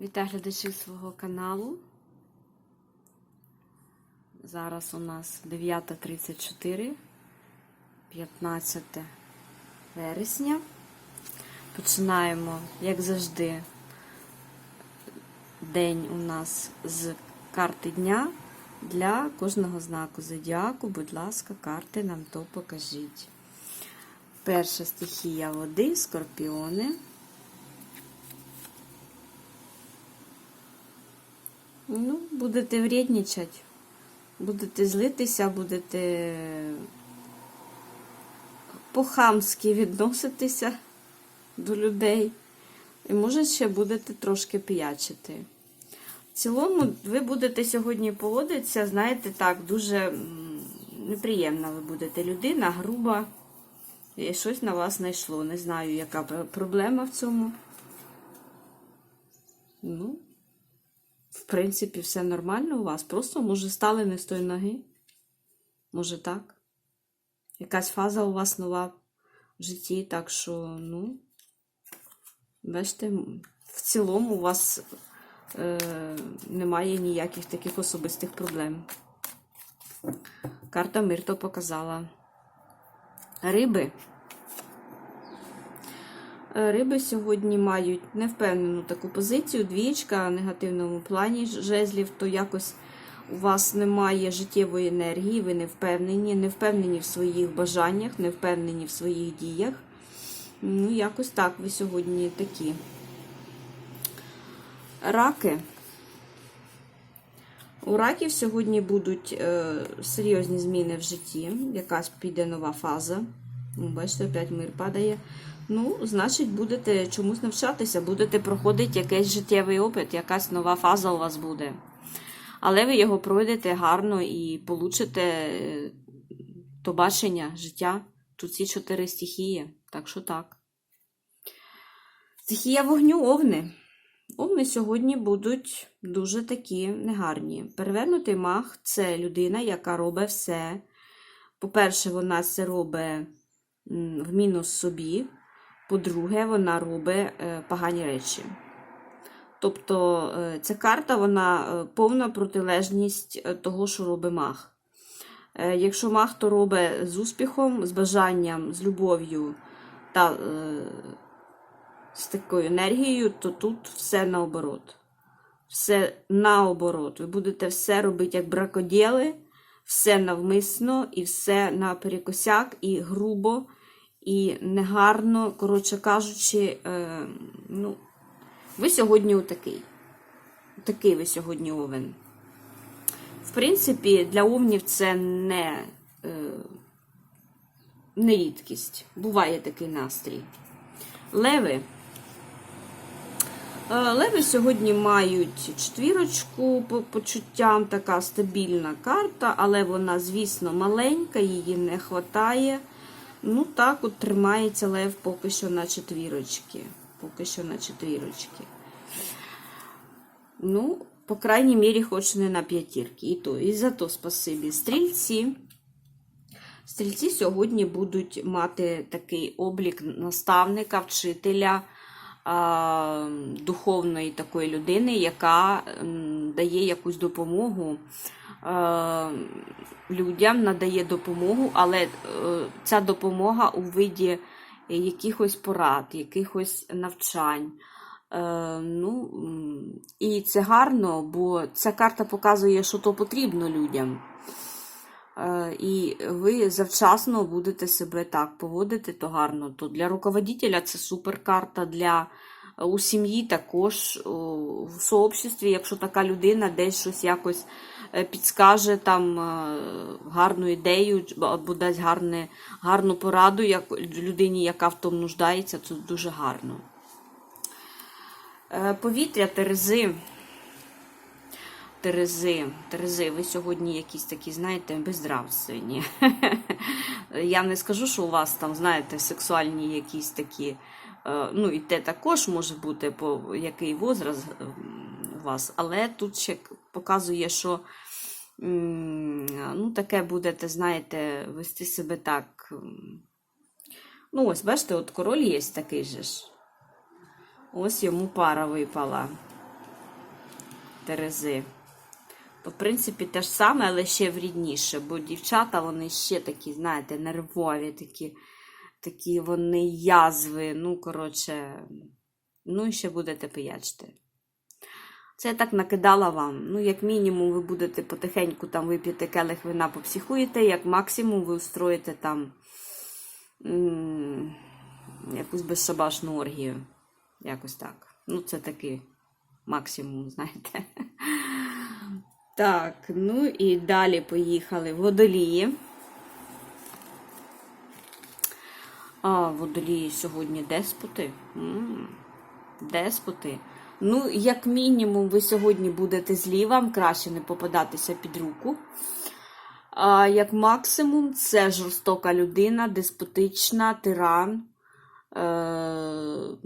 Вітаю глядачів свого каналу. Зараз у нас 9.34, 15 вересня. Починаємо, як завжди, день у нас з карти дня для кожного знаку зодіаку. Будь ласка, карти нам то покажіть. Перша стихія води, скорпіони. Ну, будете вредничати, будете злитися, будете по-хамськи відноситися до людей. І, може, ще будете трошки п'ячити. В цілому, ви будете сьогодні поводитися, знаєте, так, дуже неприємна ви будете людина, груба. І щось на вас знайшло. Не знаю, яка проблема в цьому. Ну, в принципі, все нормально у вас. Просто, може, стали не з тої ноги. Може так. Якась фаза у вас нова в житті, так що, ну, бачите, в цілому у вас е, немає ніяких таких особистих проблем. Карта мир то показала. Риби. Е, Риби сьогодні мають невпевнену таку позицію. Двічка в негативному плані жезлів, то якось у вас немає життєвої енергії, ви не впевнені, не впевнені в своїх бажаннях, не впевнені в своїх діях. Ну, якось так ви сьогодні такі. Раки. У раків сьогодні будуть е, серйозні зміни в житті, якась піде нова фаза. Бачите, опять мир падає. Ну, значить, будете чомусь навчатися, будете проходити якийсь життєвий опит, якась нова фаза у вас буде. Але ви його пройдете гарно і получите е, то бачення життя. Тут ці чотири стихії. Так що так. Стихія вогню овни. Овни сьогодні будуть дуже такі негарні. Перевернутий мах це людина, яка робить все. По-перше, вона це робить в мінус собі. По-друге, вона робить е, погані речі. Тобто е, ця карта вона е, повна протилежність того, що робить мах. Якщо мах то робить з успіхом, з бажанням, з любов'ю та з такою енергією, то тут все наоборот. Все наоборот. Ви будете все робити як бракоділи, все навмисно і все наперекосяк, і грубо, і негарно. Коротше кажучи, е, ну, ви сьогодні отакий. Такий ви сьогодні овен. В принципі, для овнів це не, е, не рідкість. Буває такий настрій. Леви. Е, Леви сьогодні мають четвірочку по почуттям, така стабільна карта, але вона, звісно, маленька, її не вистачає. Ну, так от тримається лев поки що на четвірочки. Поки що на четвірочки. Ну, по крайній мірі, хоч не на п'ятірки. І то, і за то спасибі. Стрільці. Стрільці сьогодні будуть мати такий облік наставника, вчителя, духовної такої людини, яка дає якусь допомогу людям, надає допомогу, але е, ця допомога у виді якихось порад, якихось навчань. Е, ну, і це гарно, бо ця карта показує, що то потрібно людям. Е, І ви завчасно будете себе так поводити, то гарно. То для руководителя це супер карта, для е, у сім'ї також, в сообществі, якщо така людина десь щось якось е, підскаже там е, гарну ідею або дасть гарне, гарну пораду як людині, яка в тому нуждається, це дуже гарно. Е, Повітря, терези. Терези, Терези, ви сьогодні якісь такі, знаєте, бездравственні. Я не скажу, що у вас там, знаєте, сексуальні якісь такі. Е, Ну, і те також може бути, по який возраст у вас, але тут ще показує, що ну, таке будете, знаєте, вести себе так. Ну, ось, бачите, от король є такий же ж. Ось йому пара випала. Терези. То, в принципі, те ж саме, але ще врідніше, бо дівчата, вони ще такі, знаєте, нервові, такі, такі вони язви. Ну, коротше, ну і ще будете пиячити. Це я так накидала вам. Ну, як мінімум, ви будете потихеньку там вип'єте келих вина, попсіхуєте, як максимум ви устроїте там якусь безшабашну оргію. Якось так. Ну, це такий максимум, знаєте. Так, ну і далі поїхали водолії. А, водолії сьогодні деспоти. М, Деспоти. Ну, як мінімум, ви сьогодні будете злі, вам краще не попадатися під руку. А як максимум, це жорстока людина, деспотична, тиран, е-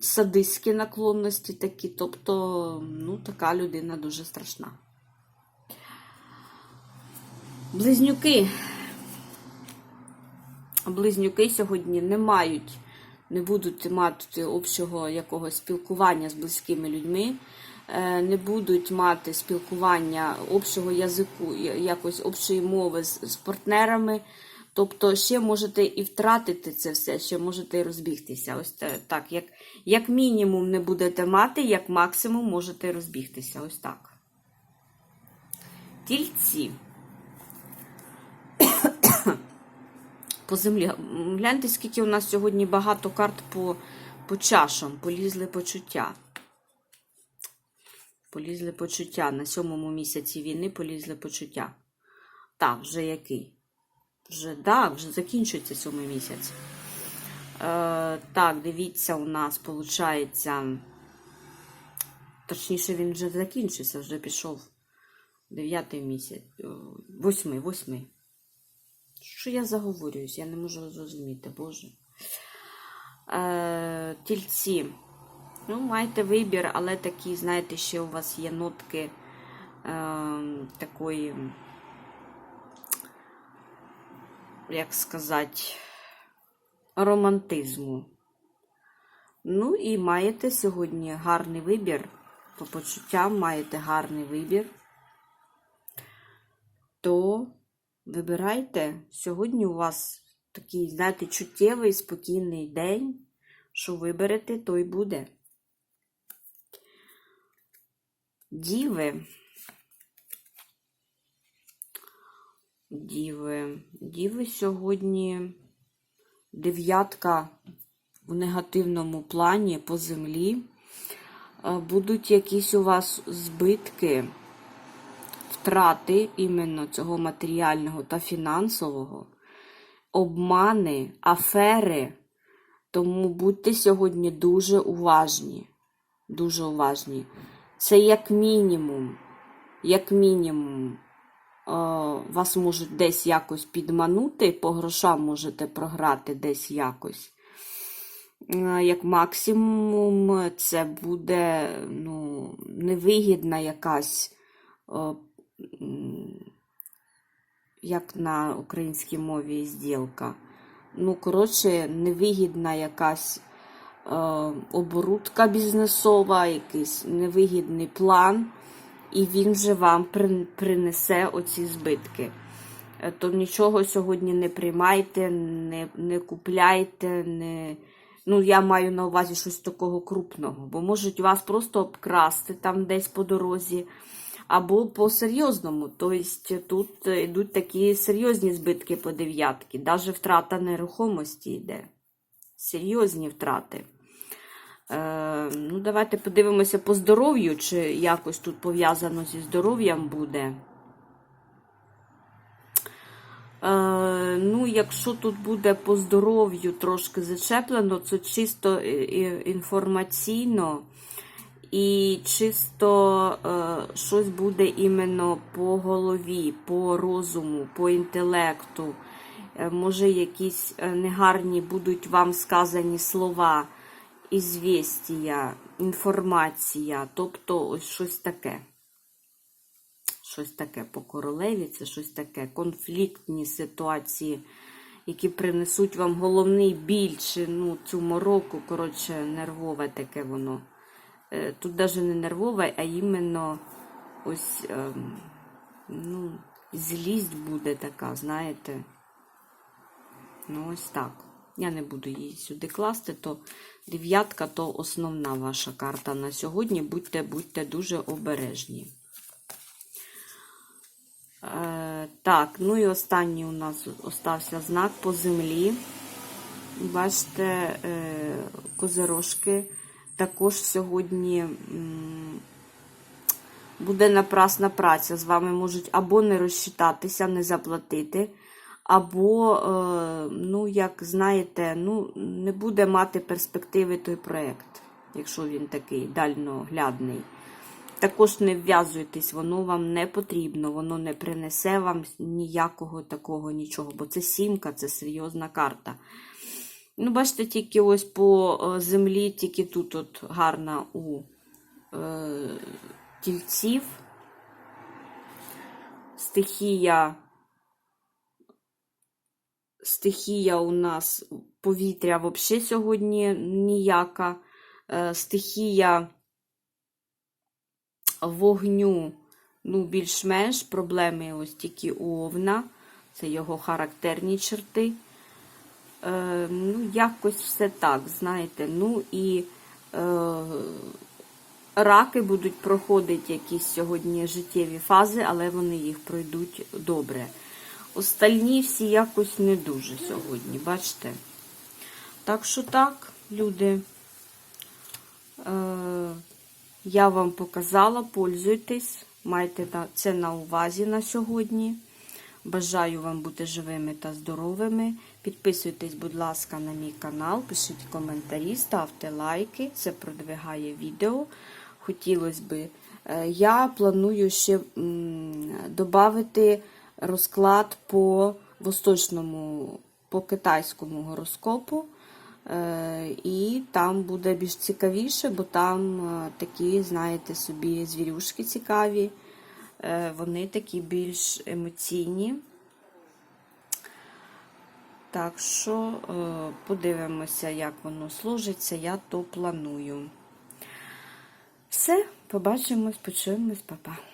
садистські наклонності такі. Тобто, ну, така людина дуже страшна. Близнюки. Близнюки сьогодні не мають, не будуть мати общого якогось спілкування з близькими людьми, е, не будуть мати спілкування общого язику, якось общої мови з, з партнерами. Тобто ще можете і втратити це все, ще можете і розбігтися. Ось так, як, як мінімум не будете мати, як максимум можете розбігтися. Ось так. Тільці. По землі. Гляньте, скільки у нас сьогодні багато карт по, по чашам. Полізли почуття. Полізли почуття. На сьомому місяці війни полізли почуття. Так, вже який? Вже, так, вже закінчується сьомий місяць. Е, так, дивіться, у нас виходить. Точніше, він вже закінчився, вже пішов дев'ятий місяць. Восьмий, восьмий. Що я заговорююсь? Я не можу зрозуміти, Боже. Е, тільці. Ну, маєте вибір, але такі, знаєте, ще у вас є нотки е, такої, як сказати, романтизму. Ну і маєте сьогодні гарний вибір. По почуттям маєте гарний вибір. То Вибирайте. Сьогодні у вас такий, знаєте, чуттєвий, спокійний день. Що виберете, то й буде. Діви. Діви. Діви сьогодні дев'ятка в негативному плані по землі. Е, Будуть якісь у вас збитки втрати іменно цього матеріального та фінансового, обмани, афери. Тому будьте сьогодні дуже уважні. Дуже уважні. Це як мінімум, як мінімум, е, вас можуть десь якось підманути, по грошам можете програти десь якось. Е, Як максимум, це буде ну, невигідна якась е, як на українській мові зділка. Ну, коротше, невигідна якась е, оборудка бізнесова, якийсь невигідний план, і він же вам принесе оці збитки. Е, То нічого сьогодні не приймайте, не, не купляйте, не. Ну, я маю на увазі щось такого крупного, бо можуть вас просто обкрасти там десь по дорозі, або по-серйозному. Тобто тут йдуть такі серйозні збитки по дев'ятки, навіть втрата нерухомості йде. Серйозні втрати. Е, ну, давайте подивимося по здоров'ю, чи якось тут пов'язано зі здоров'ям буде. Е, ну, якщо тут буде по здоров'ю трошки зачеплено, це чисто е, е, інформаційно і чисто е, щось буде іменно по голові, по розуму, по інтелекту. Е, може, якісь е, негарні будуть вам сказані слова, ізвістія, інформація, тобто ось щось таке. Щось таке по королеві, це щось таке, конфліктні ситуації, які принесуть вам головний біль, чи ну, цю мороку, коротше, нервове таке воно. Е, тут навіть не нервова, а іменно ось ем, ну, злість буде така, знаєте. Ну, ось так. Я не буду її сюди класти, то дев'ятка то основна ваша карта на сьогодні. Будьте, будьте дуже обережні. Е, так, ну і останній у нас остався знак по землі. Бачите, е, козирожки також сьогодні буде напрасна праця. З вами можуть або не розчитатися, не заплатити, або, е, ну, як знаєте, ну, не буде мати перспективи той проєкт, якщо він такий дальноглядний. Також не вв'язуйтесь, воно вам не потрібно, воно не принесе вам ніякого такого нічого, бо це сімка, це серйозна карта. Ну, бачите, тільки ось по е, землі, тільки тут от гарна у е, тільців. Стихія. Стихія у нас повітря взагалі сьогодні ніяка. Е, стихія вогню, ну, більш-менш проблеми ось тільки у Овна. Це його характерні черти. Е, ну, якось все так, знаєте. Ну і е, раки будуть проходити якісь сьогодні життєві фази, але вони їх пройдуть добре. Остальні всі якось не дуже сьогодні, бачите? Так що так, люди. Е, я вам показала, пользуйтесь, майте це на увазі на сьогодні. Бажаю вам бути живими та здоровими. Підписуйтесь, будь ласка, на мій канал, пишіть коментарі, ставте лайки, це продвигає відео. Хотілося би. Е, Я планую ще додати розклад по восточному, по китайському гороскопу. Е, І там буде більш цікавіше, бо там е, такі, знаєте, собі звірюшки цікаві. Е, Вони такі більш емоційні. Так що подивимося, як воно служиться, я то планую. Все, побачимось, почуємось, па-па.